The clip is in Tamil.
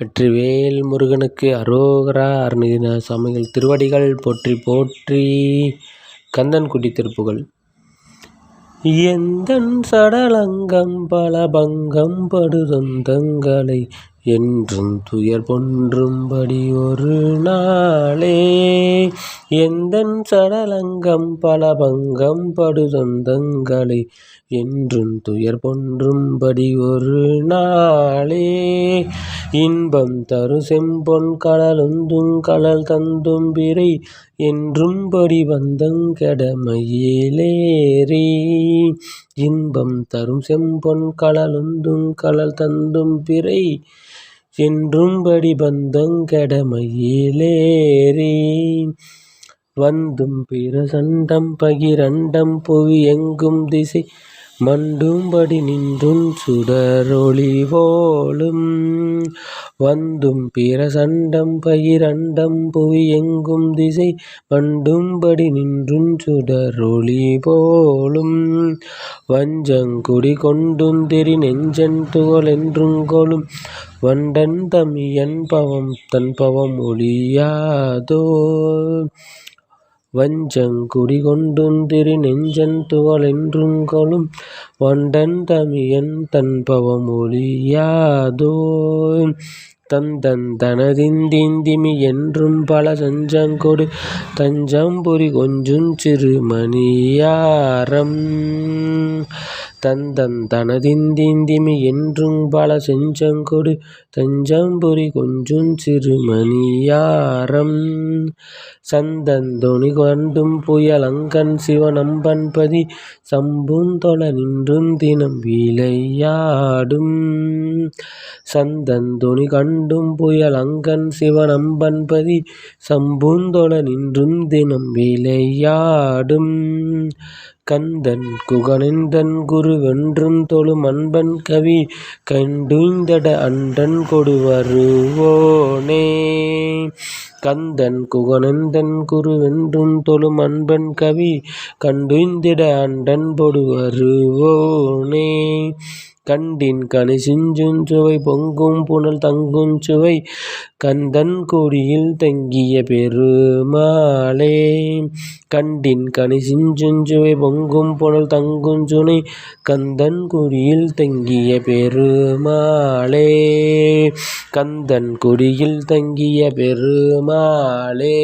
வெற்றிவேல் முருகனுக்கு அரோகரா அருணகிரிநாத சுவாமிகள் திருவடிகள் போற்றி போற்றி கந்தன்குடி திருப்புகள். எந்தன் சடலங்கம் பலபங்கம் படுதொந்தங்களை என்றும் துயர் பொன்றும்படி ஒரு நாளே எந்தன் சடலங்கம் பலபங்கம் படுதந்தங்களை என்றும் துயர் பொன்றும்படி ஒரு நாளே. இன்பம் தரு செம்பொன் கடலுந்துங் கடல் தந்தும் பிறை என்றும் படி வந்தங் இன்பம் தரும் செம்பொன் கடலுந்துங் கடல் தந்தும் பிறை என்றும் படி வந்தங் வந்தும் பிரசண்டம் பகிரண்டம் புவி எங்கும் திசை மண்டும்படி நின்றும் சுடரொளி போலும். வந்தும் பிரசண்டம் பகிரண்டம் புவி எங்கும் திசை மண்டும்படி நின்றும் சுடரொளி போலும். வஞ்சங்குடி கொண்டும் கொண்டுந்திரி நெஞ்சன் துகளென்றுங் கொளும் வண்டன் தமியன் பவம் தன் பவம் ஒழியாதோ. வஞ்சங்குடி கொண்டுந்திரி நெஞ்சன் துகளென்றுங் கொளும் வண்டன் தமியன் தன் பவம் ஒழியாதோ? தந்தந் தனதிந்திமி என்றும் பல சஞ்சங்கொடு தஞ்சம்புரி கொஞ்சுஞ் சிறுமணியாரம். தனதிந்திமி என்றும் பல செஞ்சங்கொடு தஞ்சம்புரி கொஞ்சுஞ் சிறுமணியாரம். சந்தந் தொனிகண்டும் புயலங்கண் சிவனம்பன்பதி சம்புந் நின்றும் தினம் விளையாடும் சந்தந் தொனிகண்டும் புயலங்கண் சிவனம்பன்பதி சம்புந் தொழ நின்றும் தினம் விளையாடும் கந்தன் குகனெந்தன் குருவென்றும் தொழும் அன்பன் கவி கண்டுய்ந்திட அண்டன் கொடுவருவோனே. கந்தன் குகனெந்தன் குருவென்றும் தொழும் அன்பன் கவி கண்டுய்ந்திட அண்டன் கொடுவருவோனே. கண்டின் கனிசிந்துஞ் சுவை பொங்கும் புனல் தங்குஞ் சுவை கந்தன் கொடியில் தங்கிய பெருமாளே. கண்டின் கனிசிந்துஞ் சுவை பொங்கும் புனல் தங்குஞ் சுனை கந்தன் கொடியில் தங்கிய பெருமாளே. கந்தன் கொடியில் தங்கிய பெருமாளே.